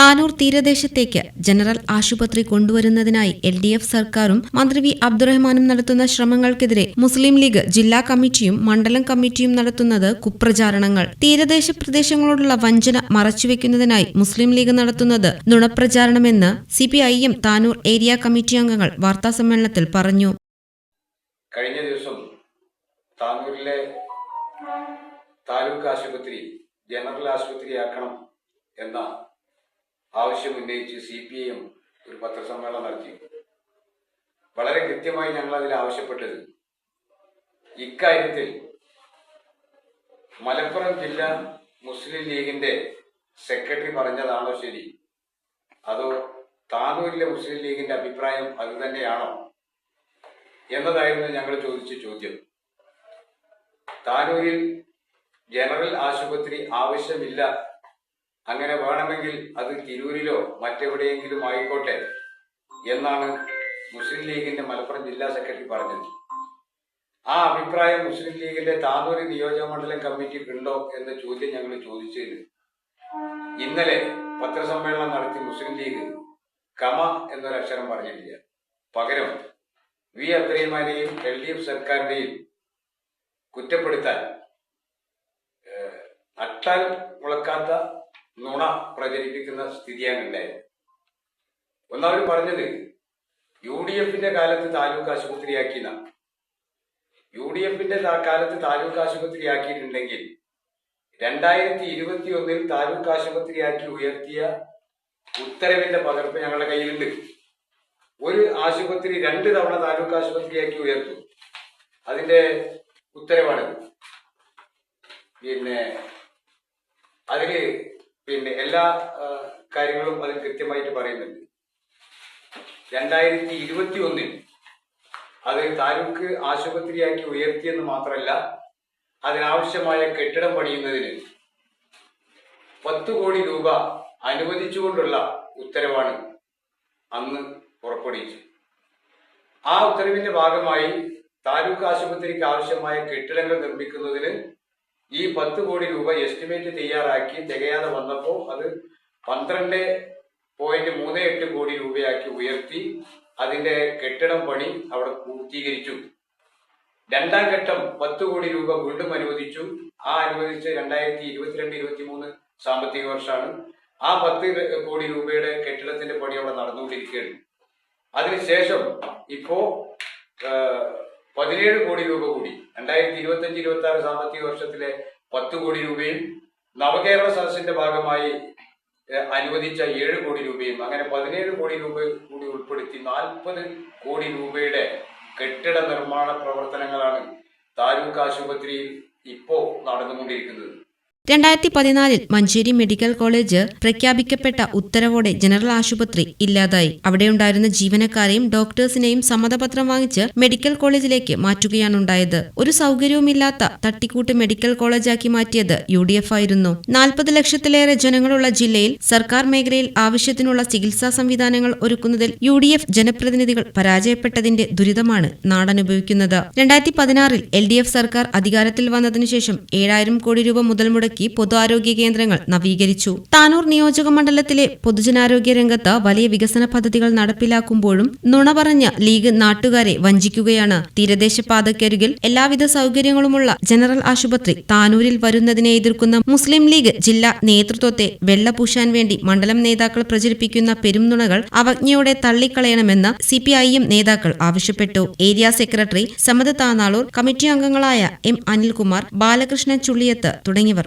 Tanur തീരദേശത്തേക്ക് general ആശുപത്രി കൊണ്ടുവരുന്നതിനായി L D F സർക്കാരും മന്ത്രി വി അബ്ദുറഹ്മാനും നടത്തുന്ന ശ്രമങ്ങൾക്കെതിരെ മുസ്ലിം ലീഗ് ജില്ലാ കമ്മിറ്റിയും മണ്ഡലം കമ്മിറ്റിയും നടത്തുന്നത് കുപ്രചാരണങ്ങൾ. തീരദേശ പ്രദേശങ്ങളോടുള്ള വഞ്ചന മറച്ചുവെക്കുന്നതിനായി മുസ്ലിം ലീഗ് നടത്തുന്നത് നുണപ്രചാരണമെന്ന് C P I M Tanur area committee അംഗങ്ങൾ വാർത്താസമ്മേളനത്തിൽ പറഞ്ഞു. കഴിഞ്ഞ ദിവസം താനൂരിലെ താലൂക്ക് ആശുപത്രി ജനറൽ ആശുപത്രിയാക്കണം എന്ന ആവശ്യം ഉന്നയിച്ച് സി പി ഐ എം ഒരു പത്രസമ്മേളനം നടത്തി. വളരെ കൃത്യമായി ഞങ്ങൾ അതിൽ ആവശ്യപ്പെട്ടത് ഇക്കാര്യത്തിൽ മലപ്പുറം ജില്ലാ മുസ്ലിം ലീഗിന്റെ സെക്രട്ടറി പറഞ്ഞതാണോ ശരി? അതോ താനൂരിലെ മുസ്ലിം ലീഗിന്റെ അഭിപ്രായം അത് തന്നെയാണോ? എന്നതായിരുന്നു ഞങ്ങൾ ചോദിച്ച ചോദ്യം. താനൂരിൽ ജനറൽ ആശുപത്രി ആവശ്യമില്ല അങ്ങനെ വേണമെങ്കിൽ അത് തിരൂരിലോ മറ്റെവിടെയെങ്കിലും ആയിക്കോട്ടെ എന്നാണ് മുസ്ലിം ലീഗിന്റെ മലപ്പുറം ജില്ലാ സെക്രട്ടറി പറഞ്ഞത്. ആ അഭിപ്രായം മുസ്ലിം ലീഗിന്റെ താനൂര് നിയോജക മണ്ഡലം കമ്മിറ്റിക്ക് ഉണ്ടോ എന്ന ചോദ്യം ഞങ്ങൾ ചോദിച്ചിരുന്നു ഇന്നലെ പത്രസമ്മേളനം നടത്തി മുസ്ലിം ലീഗ് കമ എന്നൊരക്ഷരം പറഞ്ഞിട്ടില്ല. പകരം വി അബ്ദുറഹിമാനെയും എൽ ഡി എഫ് സർക്കാരിനെയും കുറ്റപ്പെടുത്താൻ നട്ടാൽ മുളക്കാത്ത നുണ പ്രചരിപ്പിക്കുന്ന സ്ഥിതിയാണ് ഉണ്ടായത് ഒന്നാമത് പറഞ്ഞത് യു ഡി എഫിന്റെ കാലത്ത് താലൂക്ക് ആശുപത്രിയാക്കിന യു ഡി എഫിന്റെ കാലത്ത് താലൂക്ക് ആശുപത്രിയാക്കിയിട്ടുണ്ടെങ്കിൽ രണ്ടായിരത്തി ഇരുപത്തി ഒന്നിൽ താലൂക്ക് ആശുപത്രിയാക്കി ഉയർത്തിയ ഉത്തരവിന്റെ പകർപ്പ് ഞങ്ങളുടെ കയ്യിലുണ്ട്. ഒരു ആശുപത്രി രണ്ട് തവണ താലൂക്ക് ആശുപത്രിയാക്കി ഉയർത്തു. അതിന്റെ ഉത്തരവാണിത്. പിന്നെ അതിൽ പിന്നെ എല്ലാ കാര്യങ്ങളും അതിൽ കൃത്യമായിട്ട് പറയുന്നുണ്ട്. രണ്ടായിരത്തി ഇരുപത്തി ഒന്നിൽ അത് താലൂക്ക് ആശുപത്രിയാക്കി ഉയർത്തിയെന്ന് മാത്രമല്ല അതിനാവശ്യമായ കെട്ടിടം പണിയുന്നതിന് പത്ത് കോടി രൂപ അനുവദിച്ചുകൊണ്ടുള്ള ഉത്തരവാണ് അന്ന് പുറപ്പെടുവിച്ചത്. ആ ഉത്തരവിന്റെ ഭാഗമായി താലൂക്ക് ആശുപത്രിക്ക് ആവശ്യമായ കെട്ടിടങ്ങൾ നിർമ്മിക്കുന്നതിന് ഈ പത്ത് കോടി രൂപ എസ്റ്റിമേറ്റ് തയ്യാറാക്കി തികയാതെ വന്നപ്പോൾ അത് പന്ത്രണ്ട് പോയിന്റ് മൂന്ന് എട്ട് കോടി രൂപയാക്കി ഉയർത്തി. അതിന്റെ കെട്ടിടം പണി അവിടെ പൂർത്തീകരിച്ചു. രണ്ടാം ഘട്ടം പത്ത് കോടി രൂപ വീണ്ടും അനുവദിച്ചു. ആ അനുവദിച്ച് രണ്ടായിരത്തി ഇരുപത്തിരണ്ട് ഇരുപത്തി മൂന്ന് സാമ്പത്തിക വർഷമാണ്. ആ പത്ത് കോടി രൂപയുടെ കെട്ടിടത്തിന്റെ പണി അവിടെ നടന്നുകൊണ്ടിരിക്കുകയാണ്. അതിനുശേഷം ഇപ്പോ പതിനേഴ് കോടി രൂപ കൂടി. രണ്ടായിരത്തി ഇരുപത്തി അഞ്ച് ഇരുപത്തി ആറ് സാമ്പത്തിക വർഷത്തിലെ പത്ത് കോടി രൂപയും നവകേരള സദസ്സിന്റെ ഭാഗമായി അനുവദിച്ച ഏഴ് കോടി രൂപയും അങ്ങനെ പതിനേഴ് കോടി രൂപ കൂടി ഉൾപ്പെടുത്തി നാൽപ്പത് കോടി രൂപയുടെ കെട്ടിട നിർമ്മാണ പ്രവർത്തനങ്ങളാണ് താലൂക്ക് ആശുപത്രിയിൽ ഇപ്പോ നടന്നുകൊണ്ടിരിക്കുന്നത്. രണ്ടായിരത്തി പതിനാലിൽ മഞ്ചേരി മെഡിക്കൽ കോളേജ് പ്രഖ്യാപിക്കപ്പെട്ട ഉത്തരവോടെ ജനറൽ ആശുപത്രി ഇല്ലാതായി. അവിടെയുണ്ടായിരുന്ന ജീവനക്കാരെയും ഡോക്ടേഴ്സിനെയും സമ്മതപത്രം വാങ്ങിച്ച് മെഡിക്കൽ കോളേജിലേക്ക് മാറ്റുകയാണുണ്ടായത്. ഒരു സൗകര്യവുമില്ലാത്ത തട്ടിക്കൂട്ട് മെഡിക്കൽ കോളേജാക്കി മാറ്റിയത് യു ഡി എഫ് ആയിരുന്നു. നാൽപ്പത് ലക്ഷത്തിലേറെ ജനങ്ങളുള്ള ജില്ലയിൽ സർക്കാർ മേഖലയിൽ ആവശ്യത്തിനുള്ള ചികിത്സാ സംവിധാനങ്ങൾ ഒരുക്കുന്നതിൽ യു ഡി എഫ് ജനപ്രതിനിധികൾ പരാജയപ്പെട്ടതിന്റെ ദുരിതമാണ് നാടനുഭവിക്കുന്നത്. രണ്ടായിരത്തി പതിനാറിൽ എൽ ഡി എഫ് സർക്കാർ അധികാരത്തിൽ വന്നതിനുശേഷം ഏഴായിരം കോടി രൂപ മുതൽ മുടക്കി പൊതുആരോഗ്യ കേന്ദ്രങ്ങൾ നവീകരിച്ചു. താനൂർ നിയോജക മണ്ഡലത്തിലെ പൊതുജനാരോഗ്യ രംഗത്ത് വലിയ വികസന പദ്ധതികൾ നടപ്പിലാക്കുമ്പോഴും നുണ പറഞ്ഞ ലീഗ് നാട്ടുകാരെ വഞ്ചിക്കുകയാണ്. തീരദേശ പാതക്കരികിൽ എല്ലാവിധ സൗകര്യങ്ങളുമുള്ള ജനറൽ ആശുപത്രി താനൂരിൽ വരുന്നതിനെ എതിർക്കുന്ന മുസ്ലിം ലീഗ് ജില്ലാ നേതൃത്വത്തെ വെള്ളപൂശാൻ വേണ്ടി മണ്ഡലം നേതാക്കൾ പ്രചരിപ്പിക്കുന്ന പെരുംനുണകൾ അവജ്ഞയോടെ തള്ളിക്കളയണമെന്ന് സിപിഐഎം നേതാക്കൾ ആവശ്യപ്പെട്ടു. Area secretary Samatha Thanalur committee അംഗങ്ങളായ എം അനിൽകുമാർ ബാലകൃഷ്ണൻ ചുള്ളിയത്ത് തുടങ്ങിയവർ